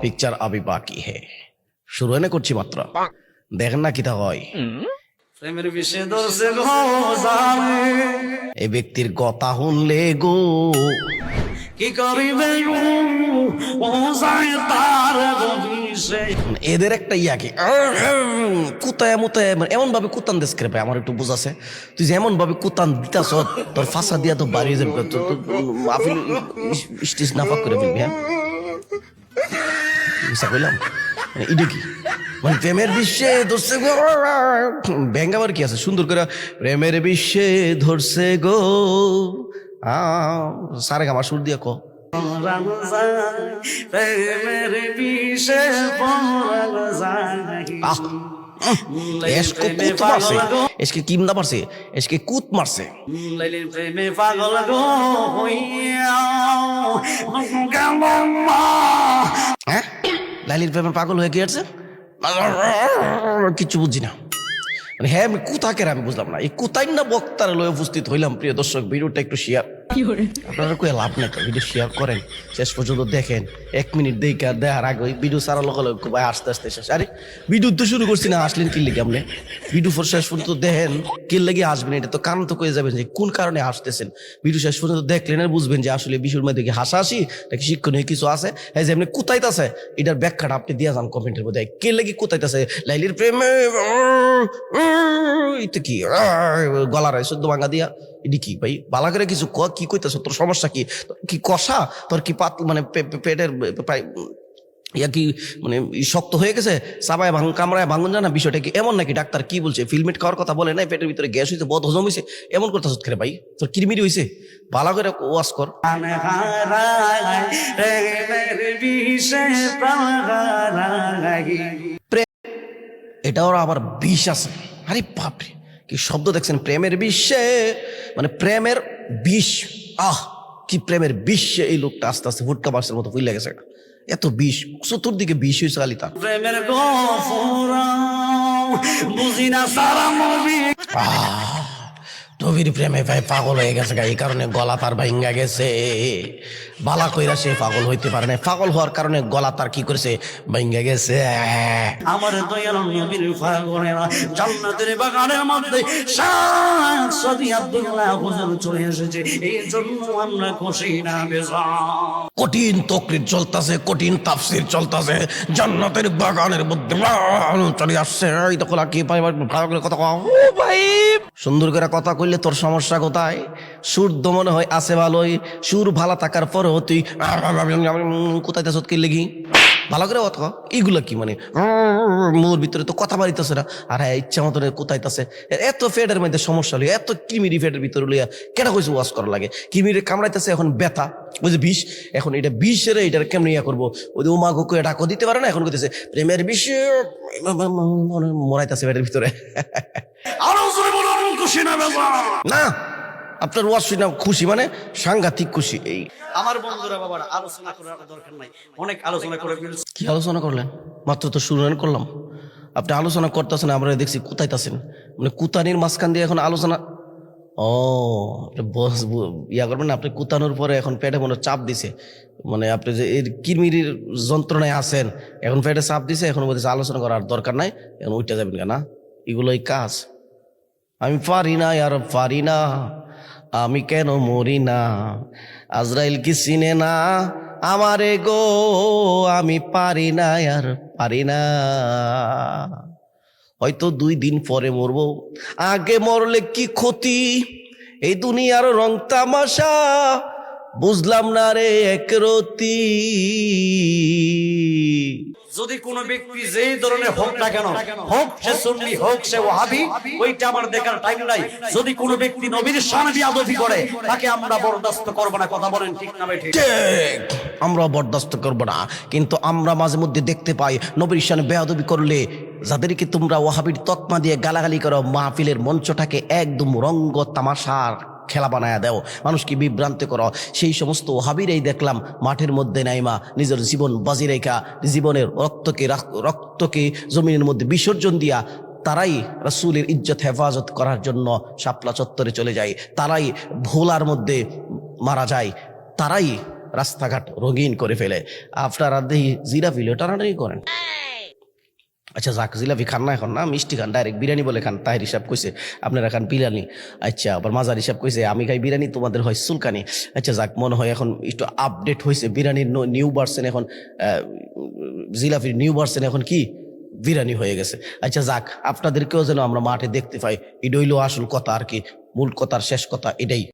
Picture আবি হে। শুরু এনে করছি মাত্র। দেখেন না কিতা হয়। এই ব্যক্তির কথা শুনলে গো। এদের একটা ইয়া কি? কুতায় মুতায় এমন ভাবে কুতান দেশ করে আমার একটু বুঝাছে তুই যে এমন ভাবে কুতান দিতাস, তোর ফাঁসা দিয়া তো বাড়িয়ে যাবে আফিল স্টিচ নাফাক করে ফেলবি হ্যাঁ? কইলাম? মানে ইডে কি? মানে প্রেমের বিশ্বে ধরছে গো। ব্যাঙ্গ আবার কি আছে? সুন্দর করে প্রেমের বিশ্বে ধরছে গো। সারে গামা সুর দিয়ে কো। এসকে কুত মারছে। এসকে কিম না এসকে কুত মারছে। লাইলির প্রেমে পাগল গো হ্যাঁ? প্রেমে পাগল হয়ে গিয়েছে? কিচ্ছু বুঝি না। মানে হ্যাঁ আমি কুতাকের আমি বুঝলাম না। এই কুতাই না বক্তার লয়ে উপস্থিত হইলাম প্রিয় দর্শক ভিডিওটা একটু শেয়ার আপনারা কই লাভ নাই ভিডিও শেয়ার করেন শেষ পর্যন্ত দেখেন এক মিনিট দেখে দেখার আগে ভিডিও সারা লোক ভাই আস্তে আস্তে শেষ আরে ভিডিও তো শুরু করছি না আসলেন কি আপনি ভিডিও ফর শেষ পর্যন্ত দেখেন কি লেগে আসবেন এটা তো তো কয়ে যাবেন যে কোন কারণে আসতেছেন ভিডিও শেষ পর্যন্ত দেখলেন আর বুঝবেন যে আসলে বিষয়ের মধ্যে কি হাসাহাসি নাকি শিক্ষণীয় কিছু আছে এই যে এমনি কুতাইতাছে এটার ব্যাখ্যাটা আপনি দিয়ে যান কমেন্টের মধ্যে কে লেগে কুতাইতাছে লাইলির প্রেমে এটা কি গলার শুদ্ধ ভাঙা দিয়া এটি কি? ভাই বালা করে কিছু ক, কি কইতেছ? তোর সমস্যা কি? কি কষা? তোর কি পাত মানে পেটের ইয়া কি মানে শক্ত হয়ে গেছে? সাবায় ভাঙ কামড়ায় ভাঙুন জানা বিষয়টা কি এমন নাকি? ডাক্তার কি বলছে? ফিলমেট খাওয়ার কথা বলে নাই? পেটের ভিতরে গ্যাস হয়েছে বদ হজম হয়েছে এমন করতে খেলে ভাই? তোর কিরমিরি হয়েছে ভালো করে। ওয়াশ কর এটাও আবার বিষ আছে। আরে বাপরে। কি শব্দ দেখছেন? প্রেমের বিশ্বে মানে প্রেমের বিষ। আহ কি প্রেমের বিশ্বে এই লোকটা আস্তে আস্তে ফুটকা বাসের মতো ফুল গেছে। এত বিষ চতুর্দিকে বিষ হয়েছে খালি তার। প্রেমের গফুরা বুঝি না সারা নবীর প্রেমে ভাই পাগল হয়ে গেছে এই কারণে গলা তার ভাঙ্গা গেছে। বালা কইরা সে পাগল হইতে পারে না পাগল হওয়ার কারণে গলা তার কি করেছে? ভাঙ্গা গেছে। আমার দয়াল নবীর ফাগনেরা জান্নাতের বাগানের মধ্যে শাহ কঠিন তকরির চলতেছে, কঠিন তাফসির চলতেছে। জান্নাতের বাগানের মধ্যে চলে আসছে। এই তো কি পাই কথা কও। ভাই! সুন্দর করে কথা কইলে তোর সমস্যা কোথায়? সুর তো মনে হয় আছে ভালোই। সুর ভালো থাকার পরেও তুই কোথায় তাস কি লেগি? ভালো করে কও। এইগুলা কি মানে? মোর ভিতরে তো কথা বাড়িতেছে না। আর হ্যাঁ ইচ্ছা মতন কোথাইতেছে। এত ফেডের মধ্যে সমস্যা লইয়া এত কিমিরি ফেডের ভিতরে লইয়া কেন কইছে ওয়াশ করা লাগে? কিমিরে কামড়াইতেছে এখন ব্যথা ওই যে বিষ। এখন এটা বিষের এটার কেমন ইয়া করব? ওই যে উমা গোকে ডাকো দিতে পারে না? এখন কইতেছে প্রেমের বিষ মরাইতেছে ফেডের ভিতরে। আরও না। আপনার ওয়াশ শুনে খুশি মানে সাংঘাতিক খুশি। এই আমার বন্ধুরা বাবার আলোচনা করার দরকার নাই। অনেক আলোচনা করে ফেলছি। কি আলোচনা করলেন? মাত্র তো শুরু করলাম। আপনি আলোচনা করতেছেন আমরা দেখছি কুতাইতেছেন। মানে কুতানির মাঝখান দিয়ে এখন আলোচনা ও বস ইয়া করবেন না আপনি কুতানোর পরে এখন পেটে মনে চাপ দিছে। মানে আপনি যে এর কিরমিরির যন্ত্রণায় আছেন এখন পেটে চাপ দিছে এখন বলতেছে আলোচনা করার দরকার নাই এখন উঠতে যাবেন কেন এগুলোই কাজ। আমি পারি না আর পারি না, আমি কেন মরি না? আজরাইল কি চিনে না? আমারে গো, আমি পারি না আর পারি না। হয়তো দুই দিন পরে মরব। আগে মরলে কি ক্ষতি? এই দুনিয়ার রং তামাশা বুঝলাম না রে একরতি যদি কোনো ব্যক্তি যেই ধরনের হোক না কেন হোক সে সুন্নি হোক সে ওয়াহাবি ওইটা আমার দেখার টাইম নাই। যদি কোনো ব্যক্তি নবীর সামনে আদবি করে তাকে আমরা বরদাস্ত করব না কথা বলেন ঠিক না ঠিক। ঠিক আমরা বরদাস্ত করব না। কিন্তু আমরা মাঝে মধ্যে দেখতে পাই নবীর সামনে বেয়াদবি করলে যাদেরকে তোমরা ওয়াহাবির তকমা দিয়ে গালাগালি করো মাহফিলের মঞ্চটাকে একদম রঙ্গ তামাশার খেলা বানায়া দেও, মানুষকে বিভ্রান্ত করো। সেই সমস্ত ওহাবিরাই দেখলাম মাঠের মধ্যে নাইমা নিজের জীবন বাজি রেখা, জীবনের রক্তকে রক্তকে জমিনের মধ্যে বিসর্জন দিয়া তারাই রাসূলের ইজ্জত হেফাজত করার জন্য শাপলা চত্বরে চলে যায়। তারাই ভোলার মধ্যে মারা যায়। তারাই রাস্তাঘাট রঙিন করে ফেলে। আপনারা দেখি জিরাফি টানাটানি করেন। আচ্ছা যাক জিলাপি খান না এখন, না? মিষ্টি খান ডাইরেক্ট বিরিয়ানি বলে খান তাই হিসাব কইছে। আপনারা খান বিরিয়ানি আচ্ছা আবার মাজার হিসাব কইছে, আমি খাই বিরিয়ানি, তোমাদের হয় সুলকানি আচ্ছা যাক, মনে হয় এখন একটু আপডেট হয়েছে বিরিয়ানির নিউ ভার্সন এখন জিলাপির নিউ ভার্সন এখন কি? বিরিয়ানি হয়ে গেছে। আচ্ছা যাক, আপনাদেরকেও যেন আমরা মাঠে দেখতে পাই। এটাইলো আসল কথা আর কি, মূল কথার শেষ কথা এটাই।